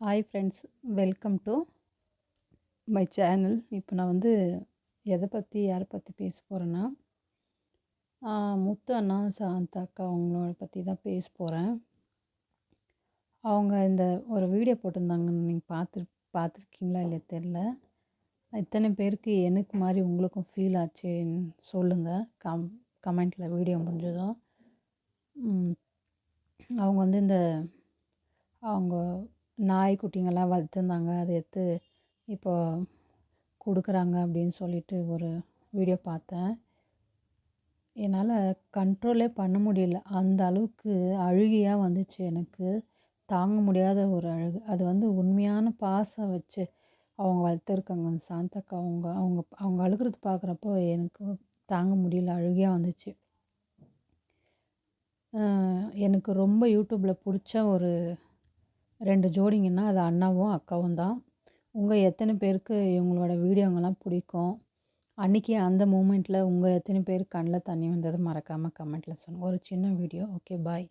Hi friends welcome to my channel இப்போ நான் வந்து எதை பற்றி யாரை பற்றி பேச போகிறேன்னா முத்து அண்ணா சாந்தா அக்கா அவங்களோட பற்றி தான் பேச போகிறேன் அவங்க இந்த ஒரு வீடியோ போட்டிருந்தாங்க நீங்கள் பார்த்து பார்த்துருக்கீங்களா இல்லையா தெரில இத்தனை பேருக்கு எனக்கு மாதிரி உங்களுக்கும் ஃபீல் ஆச்சுன்னு சொல்லுங்கள் கம் கமெண்ட்டில் வீடியோ முடிஞ்சதும். அவங்க வந்து இந்த அவங்க நாய்க்குட்டிங்கெல்லாம் வளர்த்துருந்தாங்க. அதை எடுத்து இப்போ கொடுக்குறாங்க அப்படின்னு சொல்லிட்டு ஒரு வீடியோ பார்த்தேன். என்னால் கண்ட்ரோலே பண்ண முடியல. அந்த அளவுக்கு அழுகையாக வந்துச்சு எனக்கு. தாங்க முடியாத ஒரு அழுகு. அது வந்து உண்மையான பாசம் வச்சு அவங்க வளர்த்துருக்காங்க. அந்த சாந்தக்கா அவங்க அவங்க அவங்க அழுகிறது பார்க்குறப்போ எனக்கு தாங்க முடியல. அழுகையாக வந்துச்சு. எனக்கு ரொம்ப யூடியூப்பில் பிடிச்ச ஒரு ரெண்டு ஜோடிங்கன்னா அது அண்ணாவும் அக்காவும் தான். உங்கள் எத்தனை பேருக்கு இவங்களோட வீடியோங்கெல்லாம் பிடிக்கும்? அன்றைக்கி அந்த மூமெண்ட்டில் உங்கள் எத்தனை பேர் கண்ணில் தண்ணி வந்தது மறக்காமல் கமெண்ட்டில் சொல்லுங்கள் ஒரு சின்ன வீடியோ ஓகே பாய்